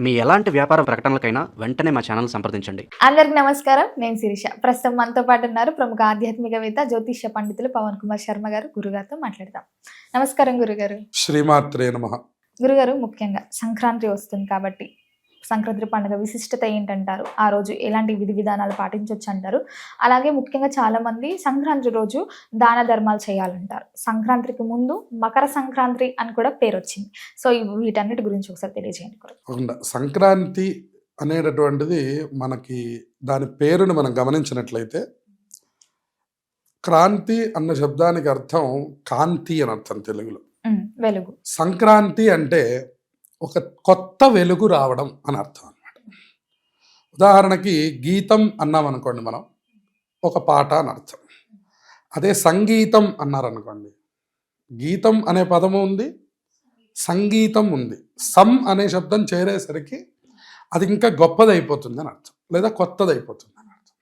మీ ఎలాంటి వ్యాపార ప్రకటనలకైనా వెంటనే మా ఛానల్ సంప్రదించండి. అందరికి నమస్కారం. నేను శిరీష. ప్రస్తుతం మనతో పాటు ఉన్నారు ప్రముఖ ఆధ్యాత్మికవేత్త జ్యోతిష్య పండితులు పవన్ కుమార్ శర్మ గారు. గురుగారితో మాట్లాడదాం. నమస్కారం గురుగారు. శ్రీమాత్రే నమ. గురుగారు ముఖ్యంగా సంక్రాంతి వస్తుంది కాబట్టి సంక్రాంతి పండుగ విశిష్టత ఏంటంటారు? ఆ రోజు ఎలాంటి విధి విధానాలు పాటించవచ్చు అంటారు అలాగే ముఖ్యంగా చాలా మంది సంక్రాంతి రోజు దాన ధర్మాలు చేయాలంటారు. సంక్రాంతికి ముందు మకర సంక్రాంతి అని కూడా పేరు వచ్చింది సో వీటన్నిటి గురించి ఒకసారి తెలియజేయండి. సంక్రాంతి అనేటటువంటిది మనకి దాని పేరుని మనం గమనించినట్లయితే క్రాంతి అన్న శబ్దానికి అర్థం కాంతి అని అర్థం తెలుగులో. వెలుగు. సంక్రాంతి అంటే ఒక కొత్త వెలుగు రావడం అని అర్థం అనమాట ఉదాహరణకి గీతం అన్నాం అనుకోండి మనం ఒక పాట అని అర్థం. అదే సంగీతం అన్నారనుకోండి గీతం అనే పదము ఉంది సంగీతం ఉంది సం అనే శబ్దం చేరేసరికి అది ఇంకా గొప్పది అని అర్థం లేదా కొత్తది అయిపోతుంది అని అర్థం.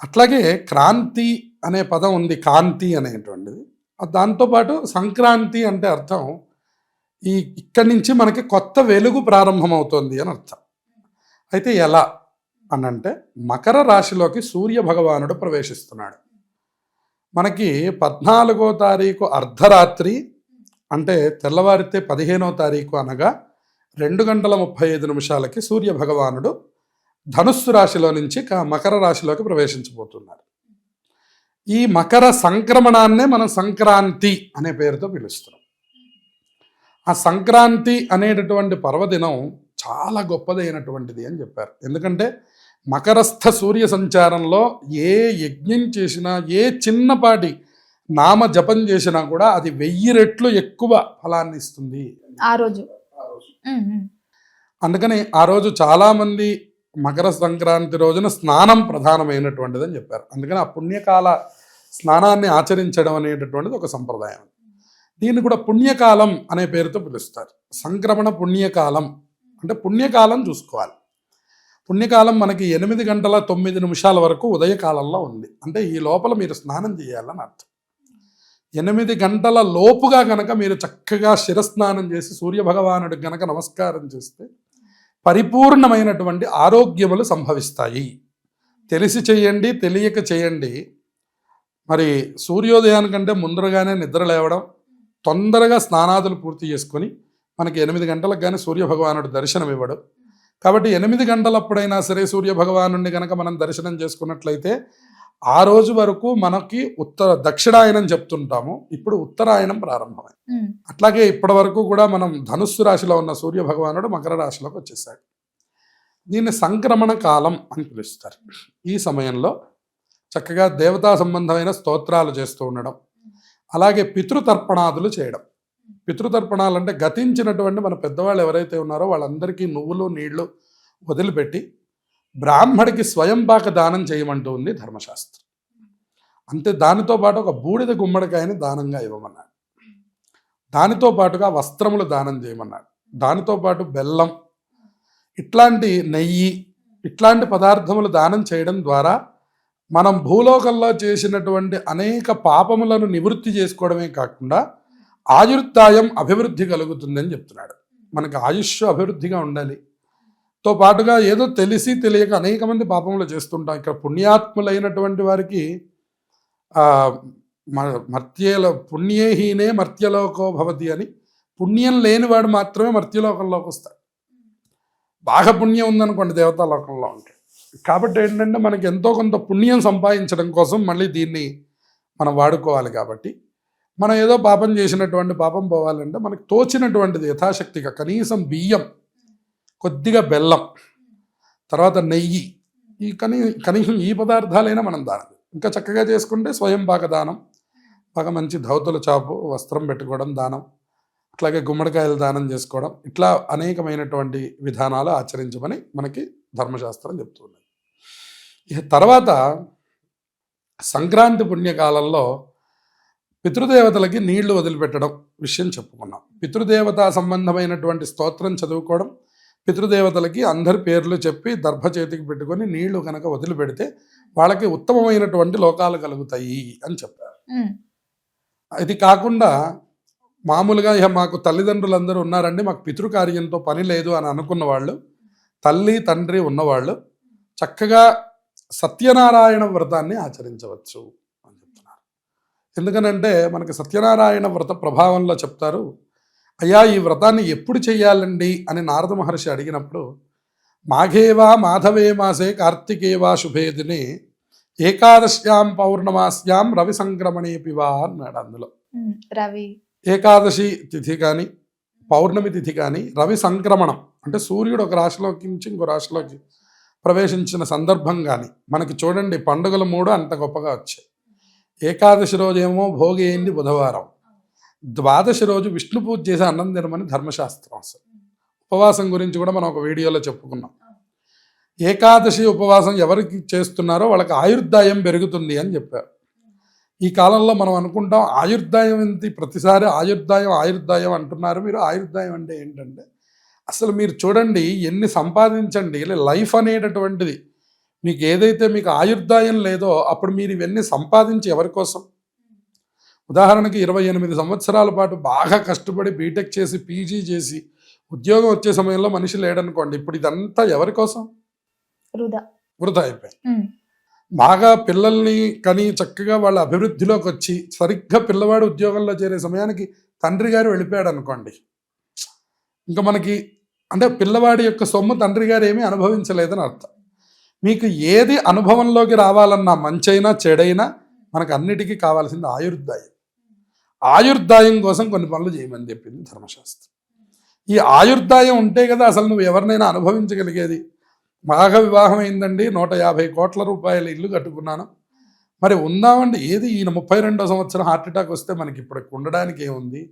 అట్లాగే క్రాంతి అనే పదం ఉంది కాంతి అనేటువంటిది. దాంతోపాటు సంక్రాంతి అంటే అర్థం ఈ ఇక్కడి నుంచి మనకి కొత్త వెలుగు ప్రారంభమవుతోంది అని అర్థం. అయితే ఎలా అని అంటే మకర రాశిలోకి సూర్య భగవానుడు ప్రవేశిస్తున్నాడు. మనకి పద్నాలుగో తారీఖు అర్ధరాత్రి అంటే తెల్లవారితే పదిహేనో తారీఖు అనగా రెండు గంటల ముప్పై ఐదు నిమిషాలకి సూర్య భగవానుడు ధనుస్సు రాశిలో నుంచి మకర రాశిలోకి ప్రవేశించబోతున్నారు. ఈ మకర సంక్రమణాన్నే మనం సంక్రాంతి అనే పేరుతో పిలుస్తున్నాం. ఆ సంక్రాంతి అనేటటువంటి పర్వదినం చాలా గొప్పదైనటువంటిది అని చెప్పారు. ఎందుకంటే మకరస్థ సూర్య సంచారంలో ఏ యజ్ఞం చేసినా ఏ చిన్నపాటి నామ జపం చేసినా కూడా అది వెయ్యి రెట్లు ఎక్కువ ఫలాన్ని ఇస్తుంది. ఆ రోజు. అందుకని ఆ రోజు చాలామంది మకర సంక్రాంతి రోజున స్నానం ప్రధానమైనటువంటిది అని చెప్పారు. అందుకని ఆ పుణ్యకాల స్నానాన్ని ఆచరించడం అనేటటువంటిది ఒక సంప్రదాయం. దీన్ని కూడా పుణ్యకాలం అనే పేరుతో పిలుస్తారు. సంక్రమణ పుణ్యకాలం. అంటే పుణ్యకాలం చూసుకోవాలి. పుణ్యకాలం మనకి ఎనిమిది గంటల తొమ్మిది నిమిషాల వరకు ఉదయకాలంలో ఉంది. అంటే ఈ లోపల మీరు స్నానం చేయాలని అర్థం. ఎనిమిది గంటల లోపుగా కనుక మీరు చక్కగా శిరస్నానం చేసి సూర్యభగవానుడికి గనక నమస్కారం చేస్తే పరిపూర్ణమైనటువంటి ఆరోగ్యములు సంభవిస్తాయి. తెలిసి చేయండి తెలియక చేయండి. మరి సూర్యోదయానికంటే ముందరగానే నిద్ర లేవడం తొందరగా స్నానాదులు పూర్తి చేసుకొని మనకి ఎనిమిది గంటలకు కానీ సూర్యభగవానుడు దర్శనం ఇవ్వడు. కాబట్టి ఎనిమిది గంటలప్పుడైనా సరే సూర్యభగవానుడిని కనుక మనం దర్శనం చేసుకున్నట్లయితే ఆ రోజు వరకు మనకి ఉత్తర దక్షిణాయనం చెప్తుంటాము. ఇప్పుడు ఉత్తరాయణం ప్రారంభమైంది. అట్లాగే ఇప్పటి వరకు కూడా మనం ధనుస్సు రాశిలో ఉన్న సూర్య భగవానుడు మకర రాశిలోకి వచ్చేసాడు. దీన్ని సంక్రమణ కాలం అని పిలుస్తారు. ఈ సమయంలో చక్కగా దేవతా సంబంధమైన స్తోత్రాలు చేస్తూ ఉండడం అలాగే పితృతర్పణాదులు చేయడం. పితృతర్పణాలు అంటే గతించినటువంటి మన పెద్దవాళ్ళు ఎవరైతే ఉన్నారో వాళ్ళందరికీ నువ్వులు నీళ్ళు వదిలిపెట్టి బ్రాహ్మడికి స్వయంపాక దానం చేయమంటూ ఉంది ధర్మశాస్త్రం. అంతే దానితో పాటు ఒక బూడిద గుమ్మడికాయని దానంగా ఇవ్వమన్నాడు. దానితో పాటుగా వస్త్రములు దానం చేయమన్నాడు. దానితో పాటు బెల్లం ఇట్లాంటి నెయ్యి ఇట్లాంటి పదార్థములు దానం చేయడం ద్వారా మనం భూలోకంలో చేసినటువంటి అనేక పాపములను నివృత్తి చేసుకోవడమే కాకుండా ఆయుర్దాయం అభివృద్ధి కలుగుతుందని చెప్తున్నాడు. మనకి ఆయుష్ అభివృద్ధిగా ఉండాలి. తో పాటుగా ఏదో తెలిసి తెలియక అనేక మంది పాపములు చేస్తుంటాం. ఇక్కడ పుణ్యాత్ములైనటువంటి వారికి మ- మర్త్యలో పుణ్యేహీనే మర్త్యలోకో భవతి అని పుణ్యం లేనివాడు మాత్రమే మర్త్యలోకంలోకి వస్తాడు. బాగా పుణ్యం ఉందనుకోండి దేవతాలోకంలో ఉంటాడు కాబట్టి ఏంటంటే మనకి ఎంతో కొంత పుణ్యం సంపాదించడం కోసం మళ్ళీ దీన్ని మనం వాడుకోవాలి కాబట్టి మనం ఏదో పాపం చేసినటువంటి పాపం పోవాలంటే మనకు తోచినటువంటిది యథాశక్తిగా కనీసం బియ్యం కొద్దిగా బెల్లం తర్వాత నెయ్యి ఈ కనీ కనీసం ఈ పదార్థాలైనా మనం దానం. ఇంకా చక్కగా చేసుకుంటే స్వయం పాక దానం బాగా మంచి ధౌతుల చాపు వస్త్రం పెట్టుకోవడం దానం అట్లాగే గుమ్మడికాయలు దానం చేసుకోవడం ఇట్లా అనేకమైనటువంటి విధానాలు ఆచరించమని మనకి ధర్మశాస్త్రం చెప్తుంది ఇక తర్వాత సంక్రాంతి పుణ్యకాలంలో పితృదేవతలకి నీళ్ళు వదిలిపెట్టడం విషయం చెప్పుకున్నాం పితృదేవత సంబంధమైనటువంటి స్తోత్రం చదువుకోవడం పితృదేవతలకి అందరి పేర్లు చెప్పి దర్భ చేతికి పెట్టుకొని నీళ్ళు కనుక వదిలిపెడితే వాళ్ళకి ఉత్తమమైనటువంటి లోకాలు కలుగుతాయి అని చెప్పారు. ఇది కాకుండా మామూలుగా ఇక మాకు తల్లిదండ్రులందరూ ఉన్నారండి మాకు పితృకార్యంతో పని లేదు అని అనుకున్న వాళ్ళు తల్లి తండ్రి ఉన్నవాళ్ళు చక్కగా సత్యనారాయణ వ్రతాన్ని ఆచరించవచ్చు అని చెప్తున్నారు. ఎందుకనంటే మనకి సత్యనారాయణ వ్రత ప్రభావంలో చెప్తారు అయ్యా ఈ వ్రతాన్ని ఎప్పుడు చేయాలండి అని నారద మహర్షి అడిగినప్పుడు మాఘేవా మాధవే మాసే కార్తికేవా శుభే దినే ఏకాదశ్యాం పౌర్ణమాస్యాం రవి సంక్రమణేపివా అన్నాడు అందులో. రవి. ఏకాదశి తిథి కానీ పౌర్ణమి తిథి కానీ రవి సంక్రమణం అంటే సూర్యుడు ఒక రాశిలోకి నుంచి ఇంకో రాశిలోకి ప్రవేశించిన సందర్భం కానీ మనకి చూడండి పండుగలు మూడు అంత గొప్పగా వచ్చాయి. ఏకాదశి రోజేమో భోగి అయింది బుధవారం. ద్వాదశి రోజు విష్ణు పూజ చేసి అన్నం తినమని ధర్మశాస్త్రం అసలు. ఉపవాసం గురించి కూడా మనం ఒక వీడియోలో చెప్పుకున్నాం. ఏకాదశి ఉపవాసం ఎవరికి చేస్తున్నారో వాళ్ళకి ఆయుర్దాయం పెరుగుతుంది అని చెప్పారు. ఈ కాలంలో మనం అనుకుంటాం ఆయుర్దాయం ఏంటి? ప్రతిసారి ఆయుర్దాయం ఆయుర్దాయం అంటున్నారు మీరు. ఆయుర్దాయం అంటే ఏంటంటే అసలు మీరు చూడండి ఎన్ని సంపాదించండి లైఫ్ అనేటటువంటిది. మీకు ఏదైతే మీకు ఆయుర్దాయం లేదో అప్పుడు మీరు ఇవన్నీ సంపాదించి ఎవరి కోసం? ఉదాహరణకి ఇరవై ఎనిమిది సంవత్సరాల పాటు బాగా కష్టపడి బీటెక్ చేసి పీజీ చేసి ఉద్యోగం వచ్చే సమయంలో మనిషి లేడనుకోండి ఇప్పుడు ఇదంతా ఎవరి కోసం? వృధా. వృధా అయిపోయి బాగా పిల్లల్ని కని చక్కగా వాళ్ళ అభివృద్ధిలోకి వచ్చి సరిగ్గా పిల్లవాడు ఉద్యోగంలో చేరే సమయానికి తండ్రి గారు వెళ్ళిపోయాడు అనుకోండి ఇంకా మనకి అంటే పిల్లవాడి యొక్క సొమ్ము తండ్రి గారు ఏమీ అనుభవించలేదని అర్థం. మీకు ఏది అనుభవంలోకి రావాలన్నా మంచైనా చెడైనా మనకు అన్నిటికీ కావాల్సింది ఆయుర్దాయం. ఆయుర్దాయం కోసం కొన్ని పనులు చేయమని చెప్పింది ధర్మశాస్త్రం. ఈ ఆయుర్దాయం ఉంటే కదా అసలు నువ్వు ఎవరినైనా అనుభవించగలిగేది. బాగా వివాహం అయిందండి నూట యాభై కోట్ల రూపాయల ఇల్లు కట్టుకున్నాను. మరి ఉందామండి ఏది ఈయన ముప్పై రెండో సంవత్సరం హార్ట్ అటాక్ వస్తే మనకి ఇప్పుడు ఉండడానికి ఏముంది?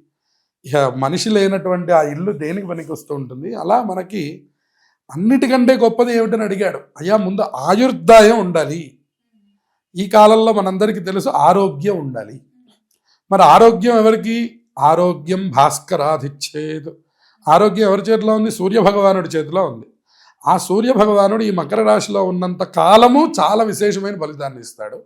ఇక మనిషి లేనటువంటి ఆ ఇల్లు దేనికి పనికి వస్తూ ఉంటుంది? అలా మనకి అన్నిటికంటే గొప్పది ఏమిటని అడిగాడు. అయ్యా ముందు ఆయుర్దాయం ఉండాలి. ఈ కాలంలో మనందరికీ తెలుసు ఆరోగ్యం ఉండాలి. మరి ఆరోగ్యం ఎవరికి? ఆరోగ్యం భాస్కరాధిచ్చేదు ఆరోగ్యం ఎవరి చేతిలో ఉంది? సూర్య భగవానుడి చేతిలో ఉంది. ఆ సూర్య భగవానుడు ఈ మకర రాశిలో ఉన్నంత కాలము చాలా విశేషమైన ఫలితాన్ని ఇస్తాడు.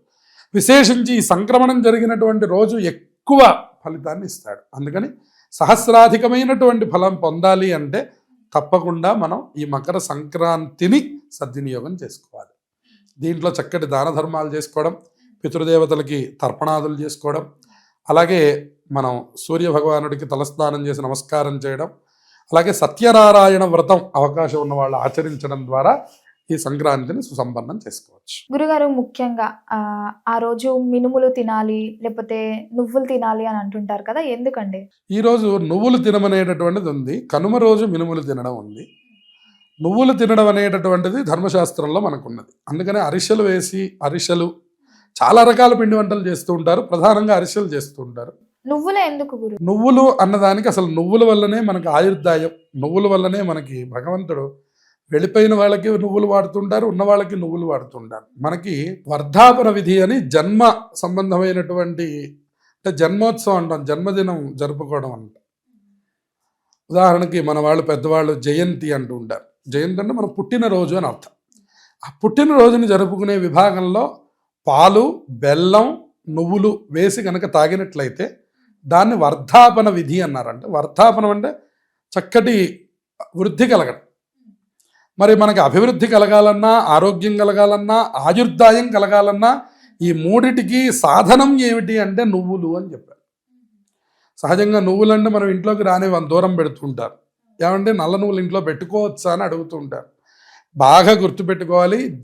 విశేషించి ఈ సంక్రమణం జరిగినటువంటి రోజు ఎక్కువ ఫలితాన్ని ఇస్తాడు. అందుకని సహస్రాధికమైనటువంటి ఫలం పొందాలి అంటే తప్పకుండా మనం ఈ మకర సంక్రాంతిని సద్వినియోగం చేసుకోవాలి. దీంట్లో చక్కటి దాన ధర్మాలు చేసుకోవడం పితృదేవతలకి తర్పణాదులు చేసుకోవడం అలాగే మనం సూర్య భగవానుడికి తలస్నానం చేసి నమస్కారం చేయడం అలాగే సత్యనారాయణ వ్రతం అవకాశం ఉన్న వాళ్ళు ఆచరించడం ద్వారా ఈ సంక్రాంతిని సుసంపన్నం చేసుకోవచ్చు. గురుగారు ముఖ్యంగా ఆ, రోజు మినుములు తినాలి లేకపోతే నువ్వులు తినాలి అని అంటుంటారు కదా ఎందుకండి? ఈరోజు నువ్వులు తినమనేటటువంటిది ఉంది కనుమ రోజు మినుములు తినడం ఉంది. నువ్వులు తినడం అనేటటువంటిది ధర్మశాస్త్రంలో మనకున్నది. అందుకనే అరిసెలు వేసి అరిసెలు చాలా రకాల పిండి వంటలు చేస్తూ ఉంటారు ప్రధానంగా అరిసెలు చేస్తూ ఉంటారు. నువ్వులే ఎందుకు గురు? నువ్వులు అన్నదానికి అసలు నువ్వుల వల్లనే మనకు ఆయుర్దాయం నువ్వుల వల్లనే మనకి భగవంతుడు వెళ్ళిపోయిన వాళ్ళకి నువ్వులు వాడుతుంటారు ఉన్న వాళ్ళకి నువ్వులు వాడుతుంటారు. మనకి వర్ధాపన విధి అని జన్మ సంబంధమైనటువంటి అంటే జన్మోత్సవం అంటాం జన్మదినం జరుపుకోవడం అంట. ఉదాహరణకి మన వాళ్ళు పెద్దవాళ్ళు జయంతి అంటూ ఉంటారు. జయంతి అంటే మన పుట్టినరోజు అని అర్థం. ఆ పుట్టినరోజుని జరుపుకునే విభాగంలో పాలు బెల్లం నువ్వులు వేసి కనుక తాగినట్లయితే దాన్ని వర్ధాపన విధి అన్నారంట. వర్ధాపనం అంటే చక్కటి వృద్ధి కలగడం. మరి మనకి అభివృద్ధి కలగాలన్నా ఆరోగ్యం కలగాలన్నా ఆయుర్దాయం కలగాలన్నా ఈ మూడిటికి సాధనం ఏమిటి అంటే నువ్వులు అని చెప్పారు. సహజంగా నువ్వులంటే మనం ఇంట్లోకి రాని వాళ్ళ దూరం పెడుతుంటారు. ఏమంటే నల్ల నువ్వులు ఇంట్లో పెట్టుకోవచ్చా అని అడుగుతుంటారు. బాగా గుర్తుపెట్టుకోవాలి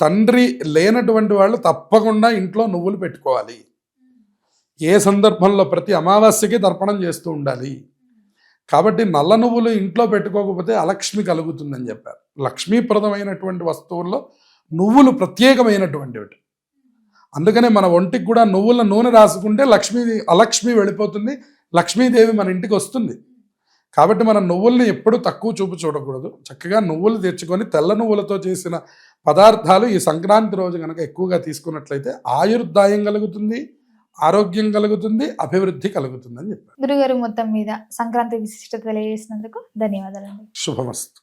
తండ్రి లేనటువంటి వాళ్ళు తప్పకుండా ఇంట్లో నువ్వులు పెట్టుకోవాలి. ఏ సందర్భంలో ప్రతి అమావాస్యకి తర్పణం చేస్తూ ఉండాలి. కాబట్టి నల్ల నువ్వులు ఇంట్లో పెట్టుకోకపోతే అలక్ష్మి కలుగుతుందని చెప్పారు. లక్ష్మీప్రదమైనటువంటి వస్తువుల్లో నువ్వులు ప్రత్యేకమైనటువంటివి. అందుకనే మన ఒంటికి కూడా నువ్వుల నూనె రాసుకుంటే లక్ష్మీ అలక్ష్మి వెళ్ళిపోతుంది లక్ష్మీదేవి మన ఇంటికి వస్తుంది. కాబట్టి మనం నువ్వుల్ని ఎప్పుడు తక్కువ చూపు చూడకూడదు. చక్కగా నువ్వులు తెచ్చుకొని తెల్ల నువ్వులతో చేసిన పదార్థాలు ఈ సంక్రాంతి రోజు కనుక ఎక్కువగా తీసుకున్నట్లయితే ఆయుర్దాయం కలుగుతుంది ఆరోగ్యం కలుగుతుంది అభివృద్ధి కలుగుతుంది అని చెప్పారు. గురుగారు మొత్తం మీద సంక్రాంతి విశిష్టత తెలియజేసినందుకు ధన్యవాదాలండి. శుభమస్తు.